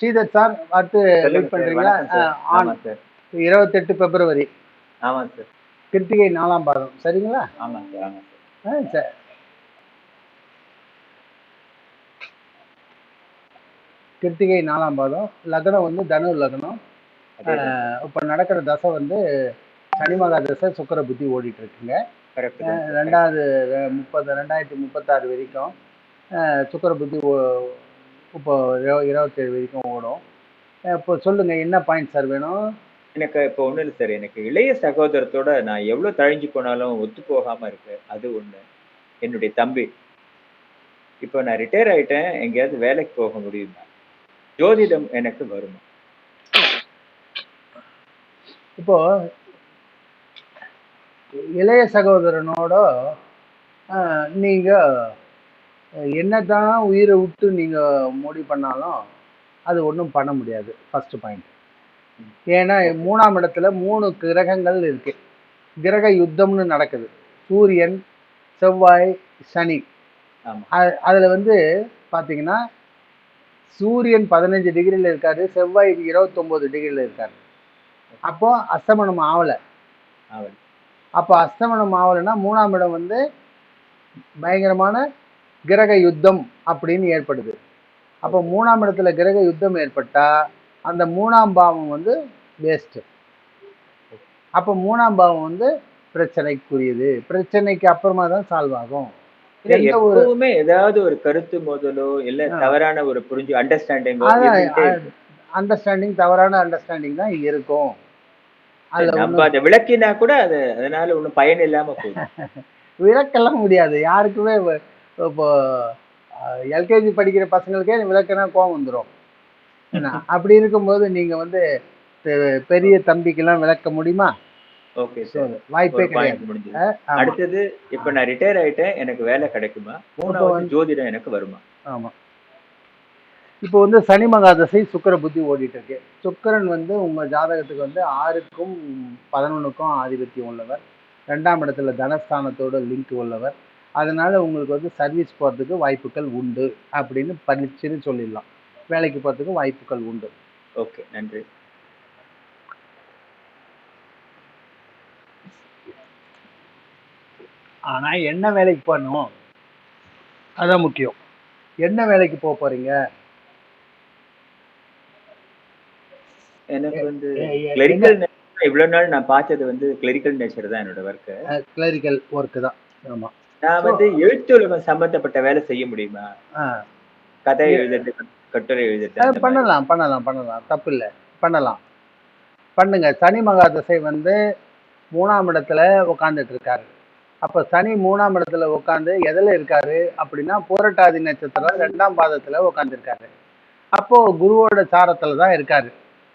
Sridhar sir அடுத்து wait பண்றீங்களா? ஆமா சார். இருபத்தெட்டு பிப்ரவரி. ஆமாம் சார். கிருத்திகை நாலாம் பாதம். சரிங்களா? ஆமாம் சார் ஆமாம் சார். ஆ, சரி. கிருத்திகை நாலாம் பாதம். லக்னம் வந்து தனு லக்னம். இப்போ நடக்கிற தசை வந்து சனிமகா தசை சுக்கர புத்தி ஓடிட்டு இருக்குங்க. ரெண்டாவது முப்பது ரெண்டாயிரத்தி முப்பத்தாறு வரைக்கும் சுக்கிர புத்தி ஓ- இப்போ இரு- இருபத்தேழு வரைக்கும் ஓடும். இப்போ சொல்லுங்க என்ன பாயிண்ட் சார் வேணும்? எனக்கு இப்போ ஒன்றும் இல்லை சார் எனக்கு இளைய சகோதரத்தோட நான் எவ்வளோ தழிஞ்சு போனாலும் ஒத்து போகாம இருக்கு. அது ஒண்ணு. என்னுடைய தம்பி. இப்போ நான் ரிட்டையர் ஆயிட்டேன். எங்கேயாவது வேலைக்கு போக முடியுமா? ஜோதிடம் எனக்கு வருமா? இப்போ இளைய சகோதரனோட அஹ், நீங்க என்னதான் உயிரை விட்டு நீங்க முடிவு பண்ணாலும் அது ஒன்றும் பண்ண முடியாது ஃபர்ஸ்ட் பாயிண்ட் ஏன்னா மூணாம் இடத்துல மூணு கிரகங்கள் இருக்கு. கிரக யுத்தம்னு நடக்குது. சூரியன் செவ்வாய் சனி. அதுல வந்து பாத்தீங்கன்னா சூரியன் பதினஞ்சு டிகிரில இருக்காரு செவ்வாய் இருபத்தொன்பது டிகிரில இருக்காரு. அப்போ அஸ்தமனம் ஆகல அப்போ அஸ்தமனம் ஆகலைன்னா மூணாம் இடம் வந்து பயங்கரமான கிரக யுத்தம் அப்படின்னு ஏற்படுது. அப்போ மூணாம் இடத்துல கிரக யுத்தம் ஏற்பட்டா அந்த மூணாம் பாவம் வந்து வேஸ்ட் அப்போ மூணாம் பாவம் வந்து பிரச்சனைக்குரியது. பிரச்சனைக்கு அப்புறமா தான் சால்வ் ஆகும். எப்பவுமே ஏதாவது ஒரு கருத்து மோதலோ இல்ல. தவறான ஒரு புரிஞ்சு அண்டர்ஸ்டாண்டிங்கோ அதான் அண்டர்ஸ்டாண்டிங் தவறான அண்டர்ஸ்டாண்டிங் தான் இருக்கும். நம்ம அதை விளக்கினா கூட அது அதனால ஒண்ணும் பயன் இல்லாம போகுது விளக்கெல்லாம் முடியாது. யாருக்குமே வ- இப்போ எல்கேஜி படிக்கிற பசங்களுக்கே விளக்குனா கோவம் வந்துடும் என்ன அப்படி இருக்கும்போது நீங்க வந்து பெரிய தம்பிக்கெல்லாம் விளக்க முடியுமா? Okay sir. வாய்ப்பே கிடையாது. அடுத்தது இப்ப நான் ரிட்டையர் ஆயிட்டேன் எனக்கு வேலை கிடைக்குமா? மூணாவது ஜோதிடம் எனக்கு வருமா? ஆமா. இப்போ வந்து சனி மகாதசை சுக்கிர புத்தி ஓடிட்டு இருக்கு சுக்கிரன் வந்து உங்க ஜாதகத்துக்கு வந்து ஆறுக்கும் பதினொன்றுக்கும் ஆதிபத்தியம் உள்ளவர். ரெண்டாம் இடத்துல தனஸ்தானத்தோட லிங்க் உள்ளவர். அதனால உங்களுக்கு வந்து சர்வீஸ் போகிறதுக்கு வாய்ப்புகள் உண்டு அப்படின்னு பளிச்சுன்னு சொல்லிடலாம். வேலைக்கு போகிறதுக்கு வாய்ப்புகள் உண்டு. ஓகே நன்றி. ஆனா என்ன வேலைக்கு போகணும்? அதான் முக்கியம். என்ன வேலைக்கு போக போறீங்க? எனக்கு வந்து கிளரிக்கல் இவ்வளவு நாள் நான் பார்த்தது வந்து கிளரிக்கல் நேச்சர் தான் என்னோட ஒர்க் கிளரிக்கல் ஒர்க்கு தான். ஆமா. நான் வந்து எழுத்துலகம் சம்பந்தப்பட்ட வேலை செய்ய முடியுமா? கதை எழுதுறது கட்டுரை எழுதுறது. பண்ணலாம் பண்ணலாம் பண்ணலாம். தப்பு இல்லை பண்ணலாம். பண்ணுங்க. சனி மகாதசை வந்து மூணாம் இடத்துல உட்காந்துட்டு இருக்காரு. அப்போ சனி மூணாம் இடத்துல உட்காந்து எதில் இருக்காரு அப்படின்னா பூரட்டாதி நட்சத்திரம் ரெண்டாம் பாதத்தில் உட்காந்துருக்காரு அப்போ குருவோட சாரத்தில் தான் இருக்காரு.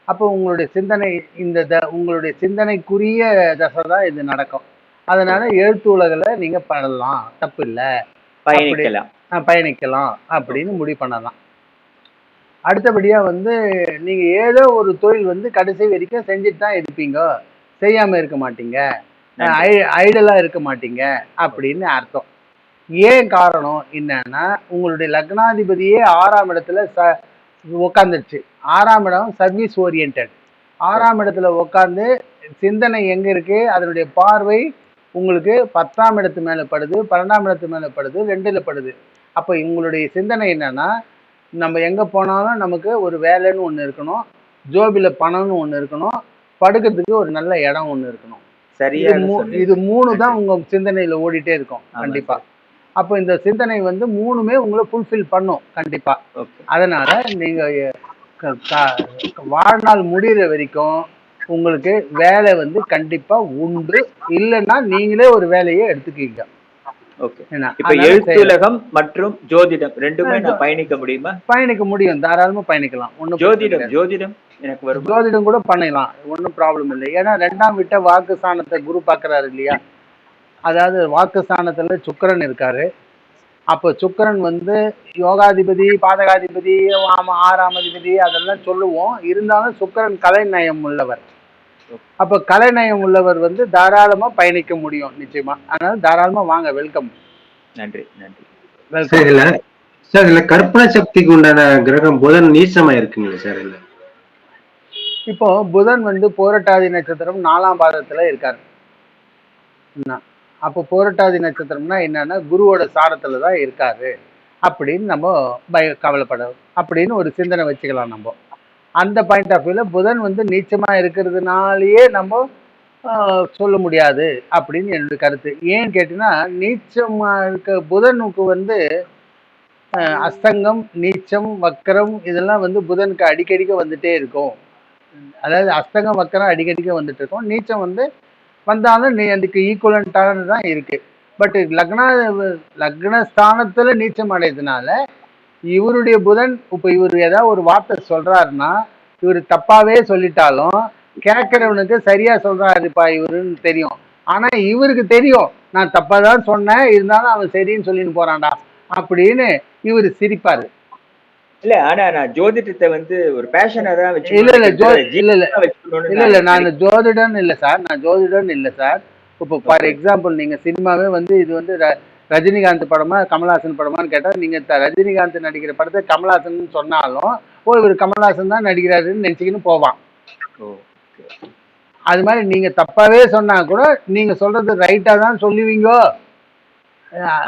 அப்போ உங்களுடைய சிந்தனை இந்த த உங்களுடைய சிந்தனைக்குரிய தசை தான் இது நடக்கும். அதனால எழுத்து உலகில் நீங்கள் பண்ணலாம். தப்பு இல்லை பயணிக்கலாம் பயணிக்கலாம் அப்படின்னு முடிவு பண்ணலாம். அடுத்தபடியா வந்து நீங்க ஏதோ ஒரு தொழில் வந்து கடைசி வரைக்கும் செஞ்சுட்டு தான் இருப்பீங்க. செய்யாம இருக்க மாட்டீங்க. ஐடலா இருக்க மாட்டீங்க அப்படின்னு அர்த்தம். ஏன் காரணம் என்னன்னா உங்களுடைய லக்னாதிபதியே ஆறாம் இடத்துல ச உட்காந்துருச்சு ஆறாம் இடம் சர்வீஸ் ஓரியன்ட் ஆறாம் இடத்துல உட்காந்து சிந்தனை எங்க இருக்கு? அதனுடைய பார்வை உங்களுக்கு பத்தாம் இடத்து மேல படுது பன்னெண்டாம் இடத்து மேல படுது ரெண்டுல படுது. அப்போ உங்களுடைய சிந்தனை என்னன்னா நம்ம எங்க போனாலும் நமக்கு ஒரு வேலைன்னு ஒண்ணு இருக்கணும் ஜோபில பணம்னு ஒண்ணு இருக்கணும் படுக்கிறதுக்கு ஒரு நல்ல இடம் ஒண்ணு இருக்கணும். சொன்னீங்க. இது மூணு தான் உங்க சிந்தனையில ஓடிட்டே இருக்கும் ஆமா கண்டிப்பா. அப்போ இந்த சிந்தனை வந்து மூணுமே உங்களை ஃபுல்ஃபில் பண்ணும் கண்டிப்பா. ஓகே. அதனால நீங்க எ- க- க- வாழ்நாள் முடியிற வரைக்கும் உங்களுக்கு வேலை வந்து கண்டிப்பா உண்டு. இல்லைன்னா நீங்களே ஒரு வேலையை எடுத்துக்கீங்க. எழுத்துலகம் மற்றும் ஜோதிடம் ரெண்டுமே நான் பயணிக்க முடியுமா? பயணிக்க முடியும். தாராளமா பயணிக்கலாம். ஒன்றும் ஜோதிடம் ஜோதிடம் எனக்கு வரும்? ஜோதிடம் கூட பண்ணிடலாம் ஒன்றும் ப்ராப்ளம் இல்லை. ஏன்னா ரெண்டாம் விட்ட வாக்கு ஸ்தானத்தை குரு பார்க்கறாரு இல்லையா? அதாவது வாக்கு ஸ்தானத்துல சுக்கிரன் இருக்காரு. அப்போ சுக்கிரன் வந்து யோகாதிபதி பாதகாதிபதி ஆறாம் அதிபதி அதெல்லாம் சொல்லுவோம். இருந்தாலும் சுக்கிரன் கலைநயம் உள்ளவர். அப்போ கலைநயம் உள்ளவர் வந்து தாராளமா பயணிக்க முடியும் நிச்சயமா. அதனால தாராளமா வாங்க வெல்கம் நன்றி நன்றி. சார் இதுல சார் இதுல கற்பனை சக்திக்கு உண்டான கிரகம் புதன் நீச்சமா இருக்குங்களா சார் இல்ல இப்போ புதன் வந்து போரட்டாதி நட்சத்திரம் நாலாம் பாதத்துல இருக்காரு. என்ன? அப்போ போரட்டாதி நட்சத்திரம்னா என்னன்னா குருவோட சாரத்துல தான் இருக்காரு. அப்படின்னு நம்ம பய கவலைப்பட அப்படின்னு ஒரு சிந்தனை வச்சுக்கலாம் நம்ம. அந்த பாயிண்ட் ஆஃப் வியூவில் புதன் வந்து நீச்சமாக இருக்கிறதுனாலயே நம்ம சொல்ல முடியாது அப்படின்னு என்னுடைய கருத்து. ஏன்னு கேட்டீங்கன்னா நீச்சமாக இருக்க புதனுக்கு வந்து அஸ்தங்கம் நீச்சம் வக்கரம் இதெல்லாம் வந்து புதனுக்கு அடிக்கடிக்க வந்துட்டே இருக்கும். அதாவது அஸ்தங்கம் வக்கரம் அடிக்கடிக்க வந்துட்டு இருக்கும். நீச்சம் வந்து வந்தாலும் நீ அதுக்கு ஈக்குவலண்ட்டானது தான் இருக்குது பட் லக்னா லக்னஸ்தானத்துல நீச்சம் அடையதுனால இவருடைய புதன் இப்போ இவர் ஏதாவது ஒரு வார்த்தை சொல்றாருன்னா இவர் தப்பாவே சொல்லிட்டாலும் கேட்கறவனுக்கு சரியா சொல்றாருப்பா இவருன்னு தெரியும். ஆனா இவருக்கு தெரியும். நான் தப்பா தான் சொன்னேன் இருந்தாலும் அவன் சரின்னு சொல்லின்னு போறான்டா. அப்படின்னு இவர் சிரிப்பாரு. இல்ல ஆனா நான் ஜோதிடத்தை வந்து ஒரு பேஷனா தான் வச்சு இல்ல இல்ல ஜோ இல்ல இல்ல. இல்ல இல்ல நான் ஜோதிடன் இல்ல சார். நான் ஜோதிடன் இல்ல சார். இப்போ ஃபார் எக்ஸாம்பிள் நீங்க சினிமாவே வந்து இது வந்து ரஜினிகாந்த் படமா கமல்ஹாசன் படமான்னு கேட்டா நீங்க ரஜினிகாந்த் நடிக்கிற படத்தை கமல்ஹாசன் சொன்னாலும் ஓ இவர் கமல்ஹாசன் தான் நடிக்கிறாருன்னு நினைச்சுக்கின்னு போவான். அது மாதிரி நீங்க தப்பாவே சொன்னா கூட நீங்க சொல்றது ரைட்டா தான் சொல்லுவீங்கோ.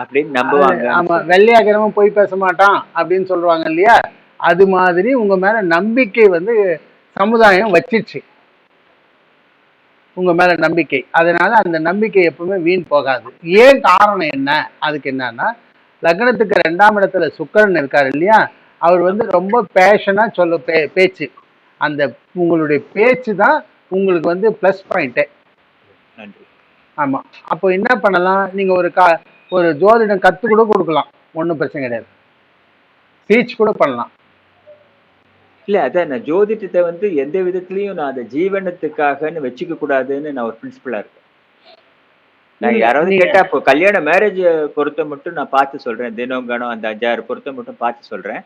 அப்படின்னு நம்புவாங்க. ஆமா வெள்ளையாக்கிறவன் போய் பேச மாட்டான் அப்படின்னு சொல்லுவாங்க இல்லையா? அது மாதிரி உங்க மேல நம்பிக்கை வந்து சமுதாயம் வச்சிருச்சு. உங்க மேல நம்பிக்கை. அதனால அந்த நம்பிக்கை எப்பவுமே வீண் போகாது. ஏன் காரணம் என்ன? அதுக்கு என்னன்னா லக்னத்துக்கு ரெண்டாம் இடத்துல சுக்கிரன் இருக்காரு இல்லையா? அவர் வந்து ரொம்ப பேஷனா சொல்ல பே பேச்சு. அந்த உங்களுடைய பேச்சு தான் உங்களுக்கு வந்து ப்ளஸ் பாயிண்ட்டே நன்றி. ஆமா. அப்போ என்ன பண்ணலாம்? நீங்க ஒரு கா ஒரு ஜோதிடம் கத்து கூட கொடுக்கலாம். ஒன்றும் பிரச்சனை கிடையாது. டீச் கூட பண்ணலாம். இல்ல அதான் நான் ஜோதிடத்தை வந்து எந்த விதத்திலயும் நான் அதை ஜீவனத்துக்காகன்னு வச்சுக்க கூடாதுன்னு நான் ஒரு பிரின்சிபலா இருக்கேன். நான் யாராவது கேட்டா இப்போ கல்யாண மேரேஜ் பொறுத்த மட்டும் நான் பார்த்து சொல்றேன். தினம் கணம் அந்த அஞ்சாறு பொறுத்த மட்டும் பார்த்து சொல்றேன்.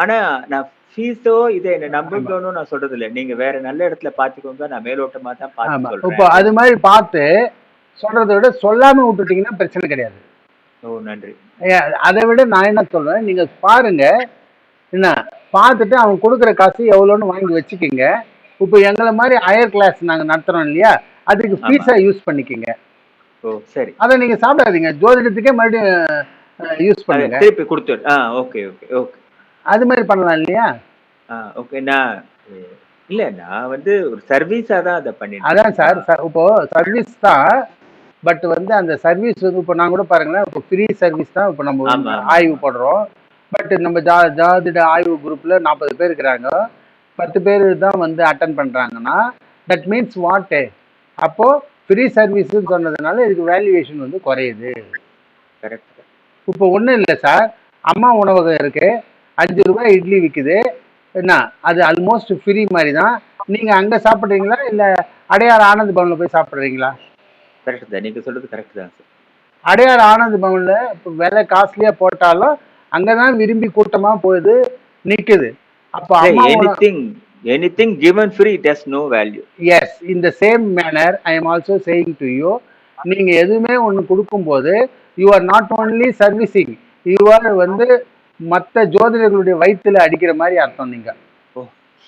ஆனா நான் ஃபீஸோ இதை என்ன நம்புங்கன்னு நான் சொல்றது இல்ல நீங்க வேற நல்ல இடத்துல பாத்துக்கோங்க நான் மேலோட்டமா தான் பார்த்து இப்போ சொல்றேன். அது மாதிரி பார்த்து சொல்றதை விட சொல்லாம விட்டுட்டீங்கன்னா பிரச்சனை கிடையாது. ஓ நன்றி. அதை விட நான் என்ன சொல்றேன்? நீங்க பாருங்க. என்ன? பார்த்துட்டு அவன் கொடுக்குற காசு எவ்வளோன்னு வாங்கி வச்சுக்கிங்க. இப்போ எங்களை மாதிரி ஹையர் கிளாஸ் நாங்க நடத்துறோம் இல்லையா? அதுக்கு ஆமா. ஃபீஸா யூஸ் பண்ணிக்கிங்க. ஓ சரி. அதை நீங்க சாப்பிடாதீங்க. ஜோதிடத்துக்கே மறுபடியும் யூஸ் பண்ணுங்க. திருப்பி கொடுத்துரு ஆ ஓகே ஓகே ஓகே அது மாதிரி பண்ணலாம் இல்லையா? ஆ ஓகே நான் இல்ல நான் வந்து ஒரு சர்வீஸா தான் அதை பண்ணிட்டு அதான் சார் இப்போ சர்வீஸ் தான். பட் வந்து அந்த சர்வீஸ் வந்து இப்போ நான் கூட பாருங்களேன் இப்போ ஃப்ரீ சர்வீஸ் தான் இப்போ நம்ம. ஆய்வு போடுறோம். பட் நம்ம ஜா ஜாதிட ஆய்வு குரூப்ல நாற்பது பேர் இருக்கிறாங்க. பத்து பேர் தான் வந்து அட்டன் பண்றாங்கன்னா தட் மீன்ஸ் வாட் அப்போ ஃப்ரீ சர்வீஸ்ன்னு சொன்னதுனால இதுக்கு வேல்யூவேஷன் வந்து குறையுது. கரெக்ட் இப்போ ஒன்றும் இல்லை சார் அம்மா உணவகம் இருக்கு. அஞ்சு ரூபாய் இட்லி விற்குது என்ன? அது ஆல்மோஸ்ட் ஃப்ரீ மாதிரி தான் நீங்கள் அங்கே சாப்பிட்றீங்களா? இல்லை அடையார் ஆனந்த் பவனில் போய் சாப்பிட்றீங்களா? கரெக்ட் தான். நீங்க சொல்றது கரெக்ட் தான் சார் அடையார் ஆனந்த் பவனில் இப்போ விலை காஸ்ட்லியாக போட்டாலும் அங்கே தான் விரும்பி கூட்டமாக போகுது நிற்குது அப்போ anything anything given free it has no value yes இந்த same manner I am also saying to you நீங்கள் எதுவுமே ஒன்று கொடுக்கும்போது you are not only servicing you are வந்து மற்ற ஜோதிடர்களுடைய வயித்துல அடிக்கிற மாதிரி அர்த்தம் நீங்க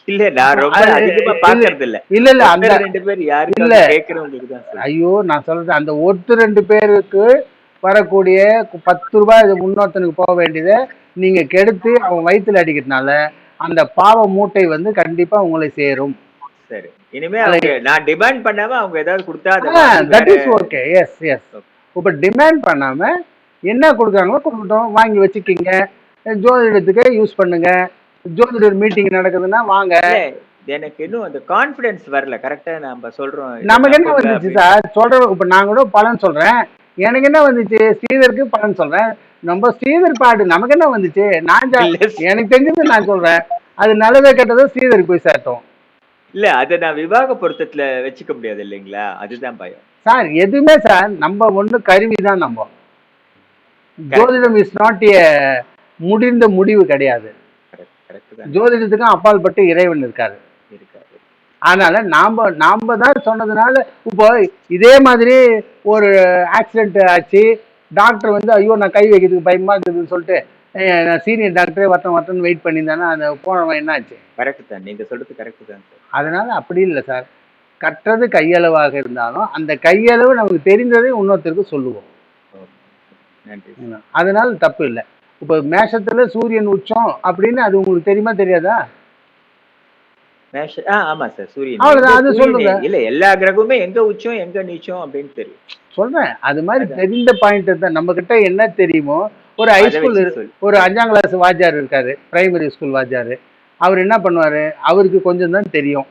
இல்ல நான் ரொம்ப அது- அதிகமா. பாக்குறது இல்ல இல்ல இல்ல அந்த ரெண்டு பேர் யாருக்கு இல்ல. கேக்குறவங்களுக்கு தான் ஐயோ நான் சொல்றேன் அந்த ஒருத்தர் ரெண்டு பேருக்கு வரக்கூடிய பத்து ரூபாய் இது இன்னொருத்தனுக்கு போக வேண்டியதை நீங்க கெடுத்து அவன் வயித்துல அடிக்கிறதுனால அந்த பாவ மூட்டை வந்து கண்டிப்பா உங்களை சேரும். சரி. இனிமே நான் டிமாண்ட் பண்ணாம அவங்க ஏதாவது கொடுத்தா that is okay yes yes இப்போ டிமாண்ட் பண்ணாம என்ன கொடுக்குறாங்களோ கொடுக்கட்டும். வாங்கி வச்சுக்கிங்க. ஜோதிடத்துக்கு யூஸ் பண்ணுங்க. ஜோதிடர் மீட்டிங் நடக்குதுன்னா வாங்க. எனக்கு இன்னும் அந்த கான்பிடன்ஸ் வரல. கரெக்டா நம்ம சொல்றோம். நமக்கு என்ன வந்துச்சு. சார் சொல்ற இப்ப நான் கூட பலன் சொல்றேன். எனக்கு என்ன வந்துச்சு? ஸ்ரீதருக்கு பலன் சொல்றேன். நம்ம ஸ்ரீதர் பாடு நமக்கு என்ன வந்துச்சு? நான் எனக்கு தெரிஞ்சது நான் சொல்றேன். அது நல்லதோ கெட்டதோ ஸ்ரீதருக்கு போய் சேட்டும் இல்ல அதை நான் விவாக பொருத்தத்துல வச்சுக்க முடியாது இல்லைங்களா? அதுதான் பயம். சார் எதுவுமே சார் நம்ம ஒண்ணு கருவி தான் நம்ம. ஜோதிடம் இஸ் நாட் ஏ முடிந்த முடிவு கிடையாது. ஜோதிடத்துக்கும் அப்பாற்பட்டு இறைவன் இருக்காரு இருக்காரு. அதனால நாம நாம தான் சொன்னதுனால இப்போ இதே மாதிரி ஒரு ஆக்சிடென்ட் ஆச்சு. டாக்டர் வந்து ஐயோ நான் கை வைக்கிறதுக்கு பயமா இருக்குதுன்னு சொல்லிட்டு "ஏய், நான் சீனியர் டாக்டரே வரட்டும் வரட்டும்னு வெயிட் பண்ணியிருந்தானே அந்த போனவன் என்னாச்சு? கரெக்ட் தான். நீங்க சொல்றது கரெக்ட் தான் சார் அதனால அப்படி இல்லை சார் கற்றது கையளவாக இருந்தாலும் அந்த கையளவு நமக்கு தெரிந்ததை இன்னொருத்தருக்கு சொல்லுவோம். நன்றி அதனால தப்பு இல்லை. இப்போ மேஷத்துல சூரியன் உச்சம் அப்படின்னு அது உங்களுக்கு தெரியுமா தெரியாதா? மேஷ ஆ ஆமா சார் சூரியன். அவ்வளவுதான், அது சொல்லுங்க. இல்ல எல்லா கிரகமுமே எங்க உச்சம் எங்க நீச்சம் அப்படின்னு தெரியும். சொல்றேன். அது மாதிரி தெரிந்த பாயிண்ட் தான். நம்ம கிட்ட என்ன தெரியுமோ ஒரு ஹைஸ்கூல். ஒரு அஞ்சாம் கிளாஸ் வாத்தியார் இருக்காரு பிரைமரி ஸ்கூல் வாத்தியார். அவர் என்ன பண்ணுவாரு? அவருக்கு கொஞ்சம் தான் தெரியும்.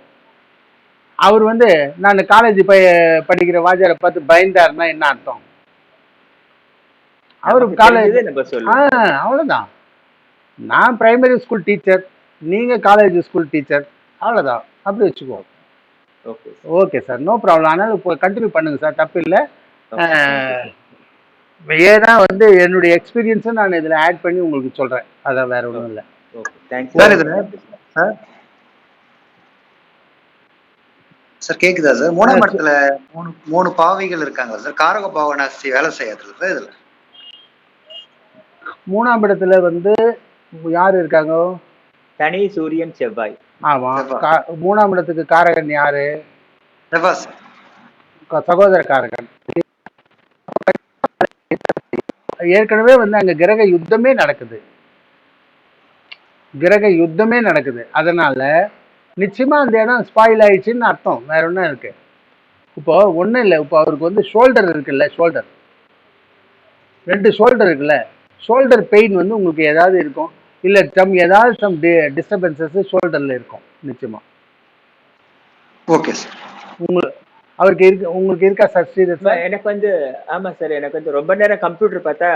அவர் வந்து நான் காலேஜ் ப படிக்கிற வாத்தியாரை பார்த்து பயந்தாருன்னா என்ன அர்த்தம்? அவரு காலேஜ் ஆ அவ்வளோதான் நான் பிரைமரி ஸ்கூல் டீச்சர் நீங்க காலேஜ் ஸ்கூல் டீச்சர் அவ்வளோதான் அப்படி வச்சுக்கோ okay okay sir no problem ஆனால் இப்போ கண்டினியூ பண்ணுங்க சார் தப்பு இல்லை. ஏன்னா வந்து என்னுடைய எக்ஸ்பீரியன்ஸை நான் இதில் ஆட் பண்ணி உங்களுக்கு சொல்கிறேன் அதான் வேற ஒன்றும் இல்லை. சார், இதுல- சார் சார் கேக்குதா சார் மூணாம் இடத்துல மூணு மூணு பாவிகள் இருக்காங்க சார் காரக பாவனாஸ்தி வேலை செய்யறதுல சார் இதுல. மூணாம் இடத்துல வந்து யார் இருக்காங்க? சனி சூரியன் செவ்வாய். கா மூணாம் இடத்துக்கு காரகன் யாரு? சகோதர காரகன். ஏற்கனவே வந்து அங்க கிரக யுத்தமே நடக்குது. கிரக யுத்தமே நடக்குது. அதனால நிச்சயமா அந்த இடம் ஸ்பாயில் ஆயிடுச்சுன்னு அர்த்தம். வேற ஒன்றும் இருக்கு. இப்போ ஒன்றும் இல்லை. இப்போ அவருக்கு வந்து ஷோல்டர் இருக்குல்ல ஷோல்டர் ரெண்டு ஷோல்டர் இருக்குல்ல. ஷோல்டர் பெயின் வந்து உங்களுக்கு ஏதாவது இருக்கும்? இல்லை சம் ஏதாவது சம் டிஸ்டர்பன்சஸ் ஷோல்டரில் இருக்கும் நிச்சயமா. ஓகே சார் உங்களுக்கு அவருக்கு இருக்கு உங்களுக்கு இருக்கா சார் ஸ்ரீதர் சார் எனக்கு வந்து ஆமா சார் எனக்கு வந்து ரொம்ப நேரம் கம்ப்யூட்டர் பார்த்தா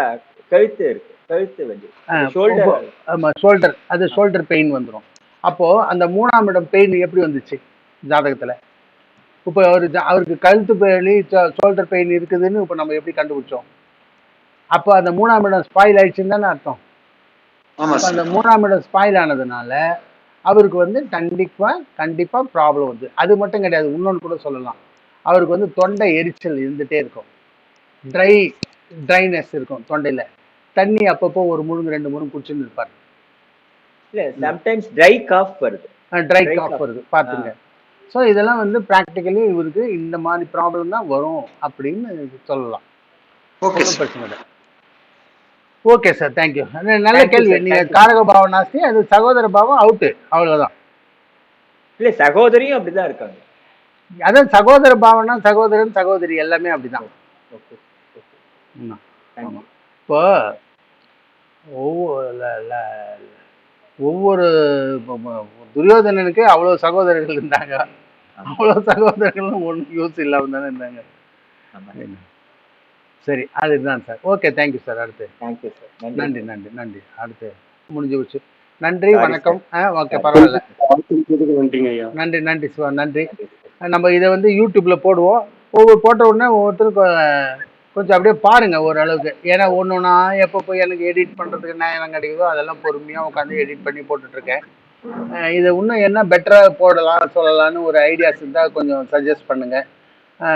கழுத்து இருக்கு கழுத்து வந்து. ஷோல்டர் ஆமாம் ஷோல்டர் அது ஷோல்டர் பெயின் வந்துடும் அப்போது அந்த மூணாம் இடம் பெயின் எப்படி வந்துச்சு ஜாதகத்தில்? இப்போ அவர் அவருக்கு கழுத்து வலி ஷோல்டர் பெயின் இருக்குதுன்னு இப்போ நம்ம எப்படி கண்டுபிடிச்சோம்? அப்போ அந்த மூணாம் இடம் ஸ்பாயில் ஆயிடுச்சுன்னு தானே அர்த்தம். ஆமா அப்ப அந்த மூணாம் இடம் ஸ்பாயில் ஆனதுனால அவருக்கு வந்து கண்டிப்பாக கண்டிப்பாக ப்ராப்ளம் வருது. அது மட்டும் கிடையாது இன்னொன்று கூட சொல்லலாம். அவருக்கு வந்து தொண்டை எரிச்சல் இருந்துகிட்டே இருக்கும். ட்ரை ட்ரைனஸ் இருக்கும் தொண்டையில். தண்ணி அப்பப்போ ஒரு முழுங்கு ரெண்டு முழுங்கு குடிச்சுன்னு இருப்பார். இல்ல சம்டைம்ஸ் ட்ரை காஃப் வருது. Dry cough. வருது பார்த்துங்க ஸோ இதெல்லாம் வந்து ப்ராக்டிக்கலி இவருக்கு இந்த மாதிரி ப்ராப்ளம் தான் வரும் அப்படின்னு சொல்லலாம். ஓகே பிரச்சனை ஓகே சார் தேங்க்யூ நல்ல கேள்வி. நீங்கள். காரக பாவம் நாஸ்தி அது சகோதர பாவம் அவுட்டு அவ்வளோதான் இல்ல சகோதரியும் அப்படிதான் இருக்காங்க. அதான் சகோதர பாவம்னா சகோதரன் சகோதரி எல்லாமே அப்படிதான். இப்போ ஒவ்வொரு ஒவ்வொரு துரியோதனனுக்கு அவ்வளோ சகோதரர்கள் இருந்தாங்க. அவ்வளோ சகோதரர்களும் ஒன்றும் யூஸ் இல்லாமல் தானே இருந்தாங்க சரி அதுதான் சார். ஓகே தேங்க்யூ சார் அடுத்து. தேங்க்யூ சார் நன்றி. நன்றி நன்றி அடுத்து முடிஞ்சு போச்சு. நன்றி வணக்கம். ஆ ஓகே பரவாயில்ல. நன்றி நன்றி சிவா நன்றி. நம்ம இதை வந்து யூடியூப்ல போடுவோம். ஒவ்வொரு போட்ட உடனே ஒவ்வொருத்தரும் கொ- கொஞ்சம் அப்படியே பாருங்க ஓரளவுக்கு. ஏன்னா ஒன்று ஒன்றா எப்போ போய் எனக்கு எடிட் பண்ணுறதுக்கு நேரம் கிடைக்குதோ அதெல்லாம் பொறுமையாக உட்காந்து எடிட் பண்ணி போட்டுட்ருக்கேன். இதை இன்னும் என்ன பெட்டராக போடலாம் சொல்லலாம்னு ஒரு ஐடியாஸ் இருந்தால் கொஞ்சம் சஜஸ்ட் பண்ணுங்க. அஹ்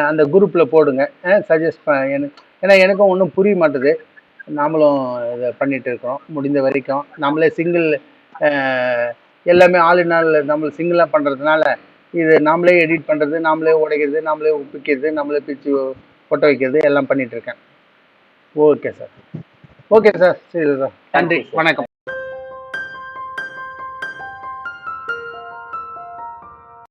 அந்த குரூப்பில் போடுங்க. சஜஸ்ட் எனக்கு ஏன்னா எனக்கும் ஒன்றும் புரிய மாட்டுது. நாமளும் இதை பண்ணிட்டு இருக்கிறோம். முடிந்த வரைக்கும் நம்மளே சிங்கிள் எல்லாமே இன் ஆல் நம்ம சிங்கிளாக பண்ணுறதுனால இது நாமளே எடிட் பண்ணுறது நாமளே உடைக்கிறது நாமளே உப்பிக்கிறது நாமளே பிச்சு ஒட்ட வைக்கிறது எல்லாம் பண்ணிட்டு இருக்கேன். ஓகே சார் ஓகே சார் சரி சார் நன்றி. வணக்கம்.